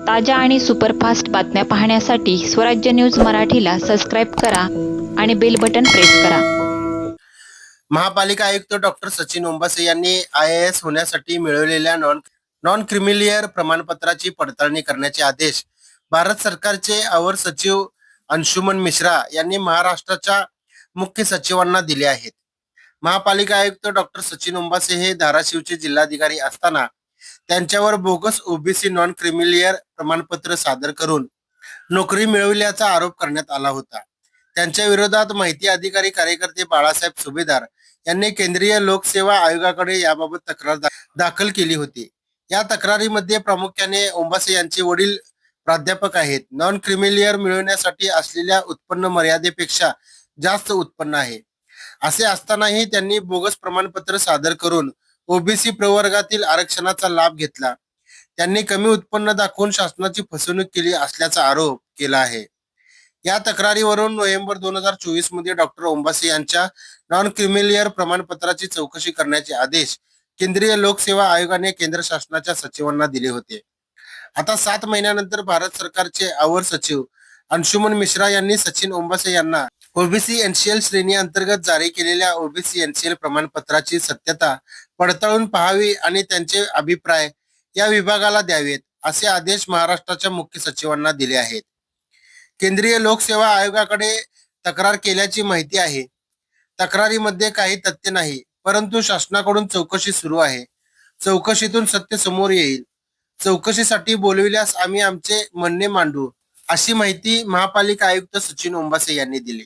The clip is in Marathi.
ताज्या आणि सुपरफास्ट बातम्या पाहण्यासाठी स्वराज्य न्यूज मराठीला सबस्क्राईब करा आणि बेल बटन प्रेस करा. महापालिका आयुक्त डॉक्टर सचिन ओंबासे यांनी आय एस होण्यासाठी मिळवलेल्या नॉन नॉन क्रिमिलियर प्रमाणपत्राची पडताळणी करण्याचे आदेश भारत सरकारचे अवर सचिव अंशुमन मिश्रा यांनी महाराष्ट्राच्या मुख्य सचिवांना दिले आहेत. महापालिका आयुक्त डॉक्टर सचिन ओंबासे हे धाराशिवचे जिल्हाधिकारी असताना त्यांच्यावर बोगस ओबीसी नॉन क्रिमिलियर प्रमाणपत्र सादर करून नोकरी मिळविल्याचा आरोप करण्यात आला होता. त्यांच्या विरोधात माहिती अधिकारी कार्यकर्ते बाळासाहेब सुभेदार यांनी केंद्रीय लोकसेवा आयोगाकडे याबाबत तक्रार दाखल केली होती. या तक्रारीमध्ये प्रामुख्याने ओंबासे यांचे वडील प्राध्यापक आहेत. नॉन क्रिमिलियर मिळवण्यासाठी असलेल्या उत्पन्न मर्यादेपेक्षा जास्त उत्पन्न आहे. असे असतानाही त्यांनी बोगस प्रमाणपत्र सादर करून ओबीसी प्रवर्गातील आरक्षणाचा लाभ घेतला. त्यांनी कमी उत्पन्न दाखवून शासनाची फसवणूक केली असल्याचा आरोप केला आहे. या तक्रारीवरून नोव्हेंबर दोन हजार चोवीसमध्ये डॉक्टर ओंबासे यांच्या नॉन क्रिमिलियर प्रमाणपत्राची चौकशी करण्याचे आदेश केंद्रीय लोकसेवा आयोगाने केंद्र शासनाच्या सचिवांना दिले होते. आता सात महिन्यानंतर भारत सरकारचे अवर सचिव अंशुमन मिश्रा यांनी सचिन ओंबासे यांना ओबीसी एनसीएल श्रेणी अंतर्गत जारी केलेल्या ओबीसी एनसीएल प्रमाणपत्राची सत्यता पडताळून पाहावी आणि त्यांचे अभिप्राय या विभागाला द्यावेत असे आदेश महाराष्ट्राच्या मुख्य सचिवांना दिले आहेत. केंद्रीय लोकसेवा आयोगाकडे तक्रार केल्याची माहिती आहे. तक्रारीमध्ये काही तथ्य नाही परंतु शासनाकडून चौकशी सुरू आहे. चौकशीतून सत्य समोर येईल. चौकशीसाठी बोलविल्यास आम्ही आमचे म्हणणे मांडू अशी माहिती महापालिका आयुक्त सचिन ओंबासे यांनी दिली.